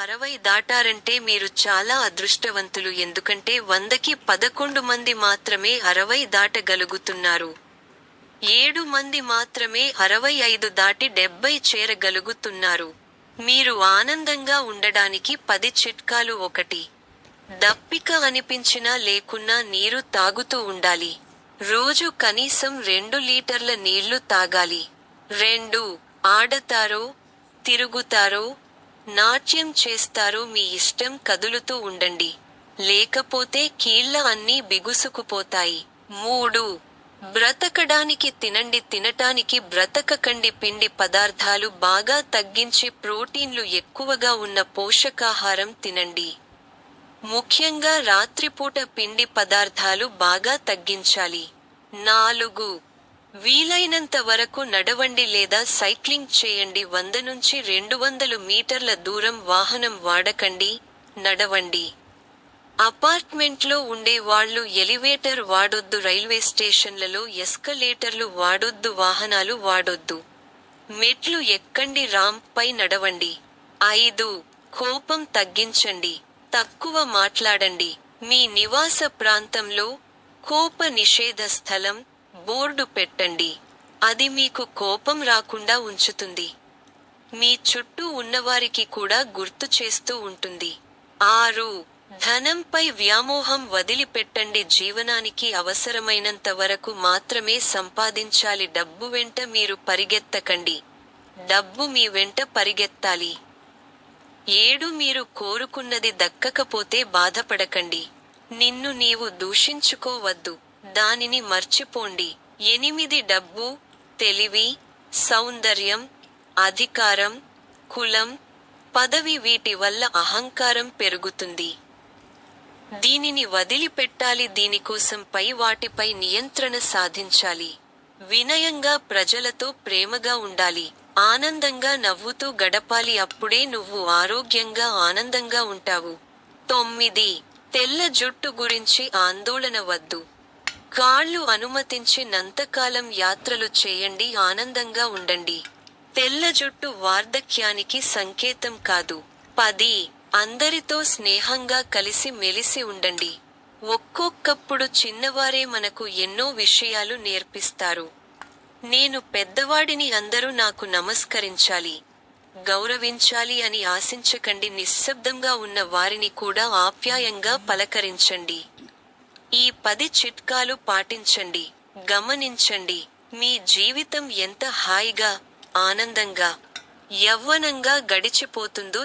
అరవై దాటారంటే మీరు చాలా అదృష్టవంతులు. ఎందుకంటే వందకి పదకొండు మంది మాత్రమే అరవై దాటగలుగుతున్నారు. ఏడు మంది మాత్రమే అరవై ఐదు దాటి డెబ్బై చేరగలుగుతున్నారు. మీరు ఆనందంగా ఉండడానికి పది చిట్కాలు ఒకటి. దప్పిక అనిపించినా లేకున్నా నీరు తాగుతూ ఉండాలి. రోజు కనీసం రెండు లీటర్ల నీళ్ళు తాగాలి. రెండు ఆడతారో తిరుగుతారో నాట్యం చేస్తారు మీ ఇష్టం కదులుతూ ఉండండి. లేకపోతే కీళ్ళ అన్నీ బిగుసుకుపోతాయి. మూడు. బ్రతకడానికి తినండి తినటానికి బ్రతకకండి. పిండి పదార్థాలు బాగా తగ్గించి ప్రోటీన్లు ఎక్కువగా ఉన్న పోషకాహారం తినండి. ముఖ్యంగా రాత్రిపూట పిండి పదార్థాలు బాగా తగ్గించాలి. నాలుగు. వీలైనంత వరకు నడవండి లేదా సైక్లింగ్ చేయండి. వంద నుంచి రెండు వందలు మీటర్ల దూరం వాహనం వాడకండి నడవండి. అపార్ట్మెంట్లో ఉండే వాళ్ళు ఎలివేటర్ వాడొద్దు రైల్వే స్టేషన్లలో ఎస్కలేటర్లు వాడొద్దు వాహనాలు వాడొద్దు. మెట్లు ఎక్కండి రాంప్ పై నడవండి. ఐదు కోపం తగ్గించండి తక్కువ మాట్లాడండి. మీ నివాస ప్రాంతంలో కోప నిషేధ స్థలం బోర్డు పెట్టండి. అది మీకు కోపం రాకుండా ఉంచుతుంది. మీ చుట్టూ ఉన్నవారికి కూడా గుర్తు చేస్తూ ఉంటుంది. ఆరు ధనంపై వ్యామోహం వదిలిపెట్టండి. జీవనానికి అవసరమైనంత వరకు మాత్రమే సంపాదించాలి. డబ్బు వెంట మీరు పరిగెత్తకండి. డబ్బు మీ వెంట పరిగెత్తాలి. ఏడు మీరు కోరుకున్నది దక్కకపోతే బాధపడకండి. నిన్ను నీవు దూషించుకోవద్దు. దానిని మర్చిపోండి. ఎనిమిది డబ్బు తెలివి సౌందర్యం అధికారం కులం పదవి వీటి వల్ల అహంకారం పెరుగుతుంది. దీనిని వదిలిపెట్టాలి. దీనికోసం పై వాటిపై నియంత్రణ సాధించాలి. వినయంగా ప్రజలతో ప్రేమగా ఉండాలి. ఆనందంగా నవ్వుతూ గడపాలి. అప్పుడే నువ్వు ఆరోగ్యంగా ఆనందంగా ఉంటావు. తొమ్మిది. తెల్ల జుట్టు గురించి ఆందోళన వద్దు. కాళ్ళు అనుమతించినంతకాలం యాత్రలు చేయండి ఆనందంగా ఉండండి. తెల్ల జుట్టు వార్ధక్యానికి సంకేతం కాదు. పది అందరితో స్నేహంగా కలిసి మెలిసి ఉండండి. ఒక్కొక్కప్పుడు చిన్నవారే మనకు ఎన్నో విషయాలు నేర్పిస్తారు. నేను పెద్దవాడిని అందరూ నాకు నమస్కరించాలి గౌరవించాలి అని ఆశించకండి. నిశ్శబ్దంగా ఉన్న వారిని కూడా ఆప్యాయంగా పలకరించండి. ఈ పది చిట్కాలు పాటించండి. గమనించండి. మీ జీవితం ఎంత హాయిగా ఆనందంగా యవ్వనంగా గడిచిపోతుందో